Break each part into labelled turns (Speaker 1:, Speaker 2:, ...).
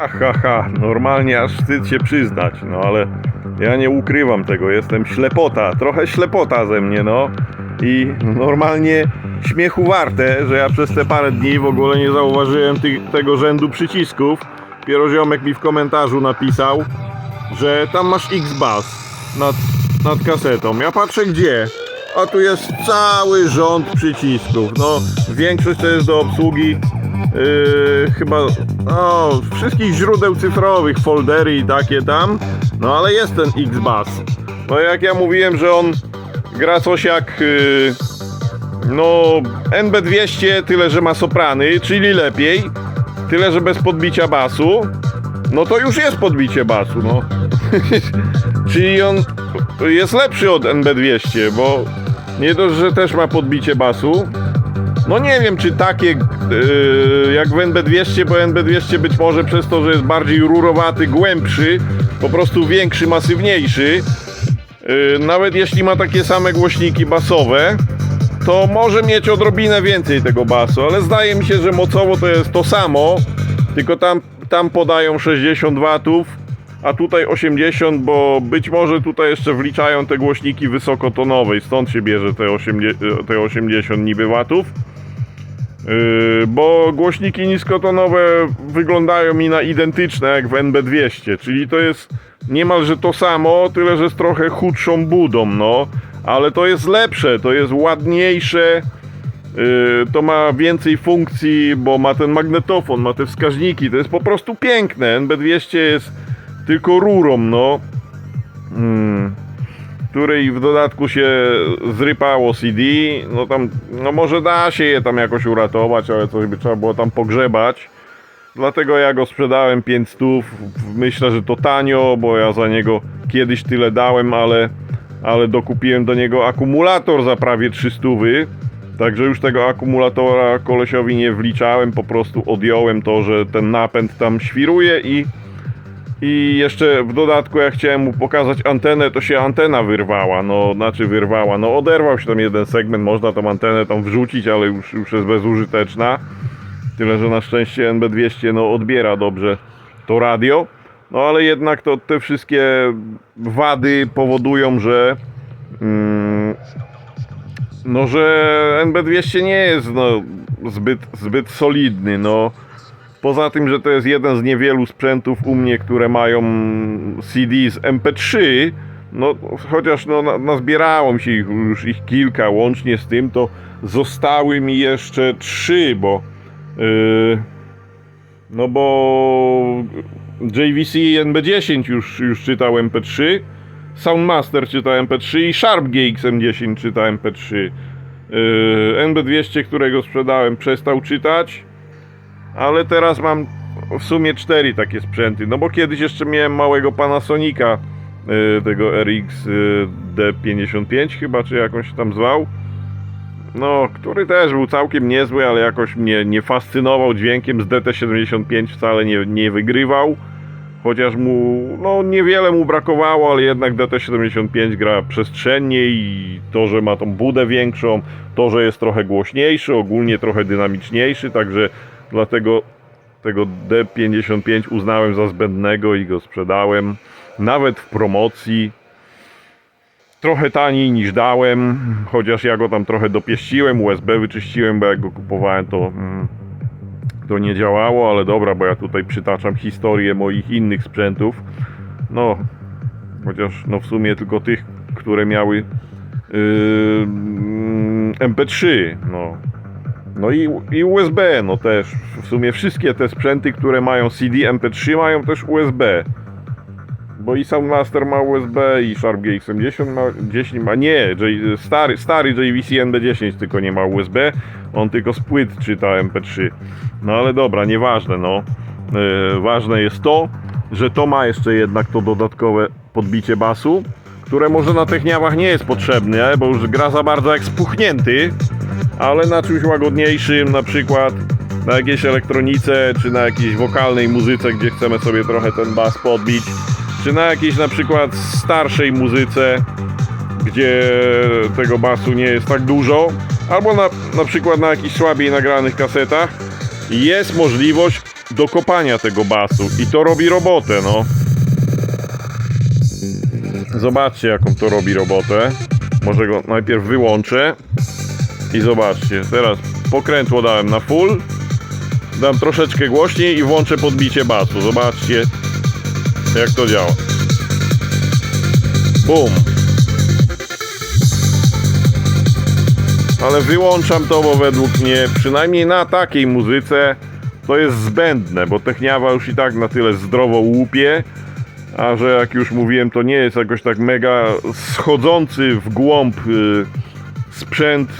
Speaker 1: Ha, ha, normalnie aż wstyd się przyznać, no ale ja nie ukrywam tego, jestem ślepota, trochę ślepota ze mnie, no. I normalnie śmiechu warte, że ja przez te parę dni w ogóle nie zauważyłem ty, tego rzędu przycisków. Dopiero ziomek mi w komentarzu napisał, że tam masz X-Bass nad, nad kasetą. Ja patrzę gdzie, a tu jest cały rząd przycisków. No, większość to jest do obsługi Yy, chyba o, wszystkich źródeł cyfrowych, foldery i takie tam. No ale jest ten X-Bass. No jak ja mówiłem, że on gra coś jak yy, no NB200, tyle że ma soprany, czyli lepiej, tyle że bez podbicia basu. No to już jest podbicie basu, no. czyli on jest lepszy od NB200, bo nie dość, że też ma podbicie basu, no nie wiem, czy takie yy, jak w NB200, bo NB200 być może przez to, że jest bardziej rurowaty, głębszy, po prostu większy, masywniejszy. Yy, nawet jeśli ma takie same głośniki basowe, to może mieć odrobinę więcej tego basu, ale zdaje mi się, że mocowo to jest to samo, tylko tam, tam podają 60 watów, a tutaj 80, bo być może tutaj jeszcze wliczają te głośniki wysokotonowe i stąd się bierze te 80, te 80 niby watów. Yy, bo głośniki niskotonowe wyglądają mi na identyczne jak w NB200, czyli to jest niemalże to samo, tyle że z trochę chudszą budą, no. Ale to jest lepsze, to jest ładniejsze, yy, to ma więcej funkcji, bo ma ten magnetofon, ma te wskaźniki, to jest po prostu piękne. NB200 jest tylko rurą, no. Mm której w dodatku się zrypało CD, no tam, no może da się je tam jakoś uratować, ale coś by trzeba było tam pogrzebać. Dlatego ja go sprzedałem 500, myślę, że to tanio, bo ja za niego kiedyś tyle dałem, ale, ale dokupiłem do niego akumulator za prawie 300. Także już tego akumulatora kolesiowi nie wliczałem, po prostu odjąłem to, że ten napęd tam świruje i i jeszcze w dodatku, jak chciałem mu pokazać antenę, to się antena wyrwała. No, znaczy wyrwała. No, oderwał się tam jeden segment, można tą antenę tam wrzucić, ale już, już jest bezużyteczna. Tyle, że na szczęście NB200 no, odbiera dobrze to radio. No, ale jednak to te wszystkie wady powodują, że. Mm, no, że NB200 nie jest no, zbyt, zbyt solidny. No. Poza tym, że to jest jeden z niewielu sprzętów u mnie, które mają CD z MP3, no chociaż no, na- nazbierało mi się ich, już ich kilka, łącznie z tym to zostały mi jeszcze trzy, bo yy, no bo JVC NB10 już, już czytał MP3, Soundmaster czyta MP3 i Sharp GXM10 czyta MP3. Yy, NB200, którego sprzedałem, przestał czytać ale teraz mam w sumie cztery takie sprzęty. No bo kiedyś jeszcze miałem małego Panasonica, y, tego RX y, D55 chyba, czy jakąś tam zwał. No, który też był całkiem niezły, ale jakoś mnie nie fascynował dźwiękiem. Z DT75 wcale nie, nie wygrywał. Chociaż mu, no niewiele mu brakowało, ale jednak DT75 gra przestrzennie i to, że ma tą budę większą, to, że jest trochę głośniejszy, ogólnie trochę dynamiczniejszy, także dlatego tego D55 uznałem za zbędnego i go sprzedałem. Nawet w promocji. Trochę taniej niż dałem, chociaż ja go tam trochę dopieściłem, USB wyczyściłem, bo jak go kupowałem to, mm, to nie działało, ale dobra, bo ja tutaj przytaczam historię moich innych sprzętów. No, chociaż no w sumie tylko tych, które miały yy, mm, MP3, no. No i, i USB, no też. W sumie wszystkie te sprzęty, które mają CD MP3 mają też USB. Bo i Soundmaster ma USB i Sharp GX70 ma 10 ma nie, J, stary, stary JVC NB10 tylko nie ma USB, on tylko z płyt czyta MP3. No ale dobra, nieważne no. Yy, ważne jest to, że to ma jeszcze jednak to dodatkowe podbicie basu, które może na techniawach nie jest potrzebne, bo już gra za bardzo jak spuchnięty, ale na czymś łagodniejszym, na przykład na jakiejś elektronice, czy na jakiejś wokalnej muzyce, gdzie chcemy sobie trochę ten bas podbić, czy na jakiejś na przykład starszej muzyce, gdzie tego basu nie jest tak dużo, albo na, na przykład na jakichś słabiej nagranych kasetach, jest możliwość dokopania tego basu i to robi robotę, no. Zobaczcie, jaką to robi robotę. Może go najpierw wyłączę. I zobaczcie, teraz pokrętło dałem na full. Dam troszeczkę głośniej i włączę podbicie basu. Zobaczcie, jak to działa. Bum. Ale wyłączam to, bo według mnie, przynajmniej na takiej muzyce, to jest zbędne, bo techniawa już i tak na tyle zdrowo łupie, a że jak już mówiłem, to nie jest jakoś tak mega schodzący w głąb y, sprzęt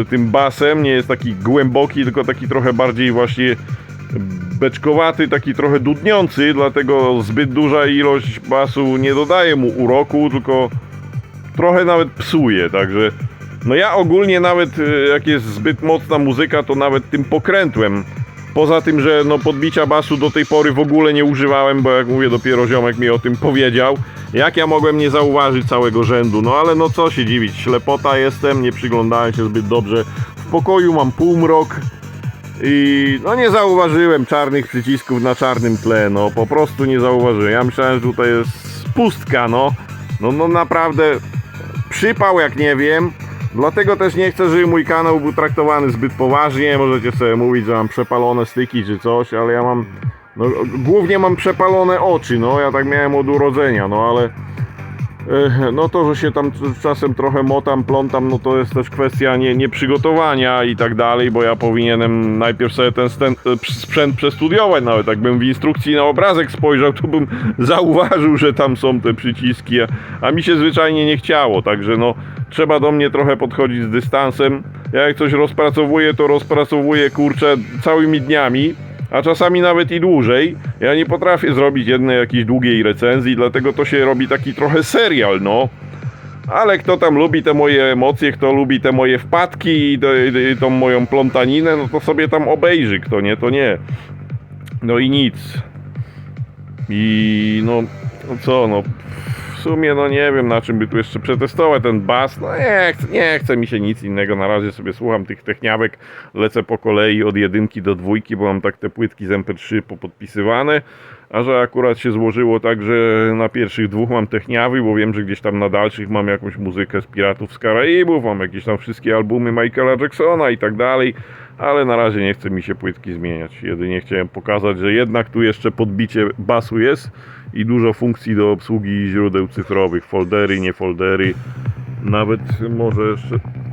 Speaker 1: y, tym basem, nie jest taki głęboki, tylko taki trochę bardziej właśnie beczkowaty, taki trochę dudniący, dlatego zbyt duża ilość basu nie dodaje mu uroku, tylko trochę nawet psuje, także no ja ogólnie nawet y, jak jest zbyt mocna muzyka, to nawet tym pokrętłem Poza tym, że no podbicia basu do tej pory w ogóle nie używałem, bo jak mówię, dopiero ziomek mi o tym powiedział. Jak ja mogłem nie zauważyć całego rzędu? No ale no co się dziwić, ślepota jestem, nie przyglądałem się zbyt dobrze. W pokoju mam półmrok i no nie zauważyłem czarnych przycisków na czarnym tle, no po prostu nie zauważyłem. Ja myślałem, że tutaj jest pustka, no. No, no naprawdę przypał jak nie wiem. Dlatego też nie chcę, żeby mój kanał był traktowany zbyt poważnie. Możecie sobie mówić, że mam przepalone styki czy coś, ale ja mam. No, głównie mam przepalone oczy, no ja tak miałem od urodzenia, no ale. e, No to, że się tam czasem trochę motam, plątam, no to jest też kwestia nie, nieprzygotowania i tak dalej, bo ja powinienem najpierw sobie ten sprzęt przestudiować, nawet jakbym w instrukcji na obrazek spojrzał, to bym zauważył, że tam są te przyciski, a, a mi się zwyczajnie nie chciało, także no trzeba do mnie trochę podchodzić z dystansem. Ja jak coś rozpracowuję, to rozpracowuję kurczę całymi dniami, a czasami nawet i dłużej. Ja nie potrafię zrobić jednej jakiejś długiej recenzji, dlatego to się robi taki trochę serial, no. Ale kto tam lubi te moje emocje, kto lubi te moje wpadki i, tą moją plątaninę, no to sobie tam obejrzy, kto nie, to nie. No i nic. I no, no co, no sumie no nie wiem na czym by tu jeszcze przetestować ten bas. No nie, chcę- nie chce mi się nic innego. Na razie sobie słucham tych techniawek. Lecę po kolei od jedynki do dwójki, bo mam tak te płytki z MP3 popodpisywane. A że akurat się złożyło tak, że na pierwszych dwóch mam techniawy, bo wiem, że gdzieś tam na dalszych mam jakąś muzykę z Piratów z Karaibów, mam jakieś tam wszystkie albumy Michaela Jacksona i tak dalej. Ale na razie nie chce mi się płytki zmieniać. Jedynie chciałem pokazać, że jednak tu jeszcze podbicie basu jest i dużo funkcji do obsługi źródeł cyfrowych, foldery, nie foldery. Nawet może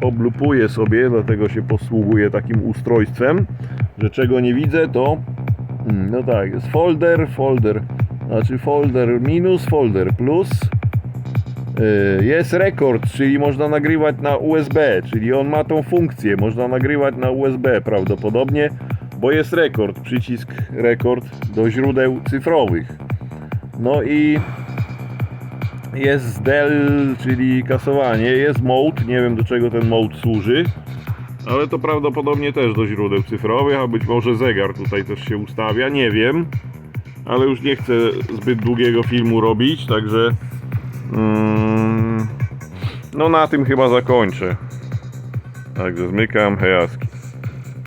Speaker 1: oblupuję sobie, dlatego się posługuję takim ustrojstwem, że czego nie widzę to mm, no tak, jest folder, folder, znaczy folder minus, folder plus Yy, jest rekord, czyli można nagrywać na USB, czyli on ma tą funkcję, można nagrywać na USB prawdopodobnie, bo jest rekord, przycisk rekord do źródeł cyfrowych. No i jest del, czyli kasowanie, jest mode, nie wiem do czego ten mode służy, ale to prawdopodobnie też do źródeł cyfrowych, a być może zegar tutaj też się ustawia, nie wiem, ale już nie chcę zbyt długiego filmu robić, także mm, no na tym chyba zakończę. Także zmykam, hejaski.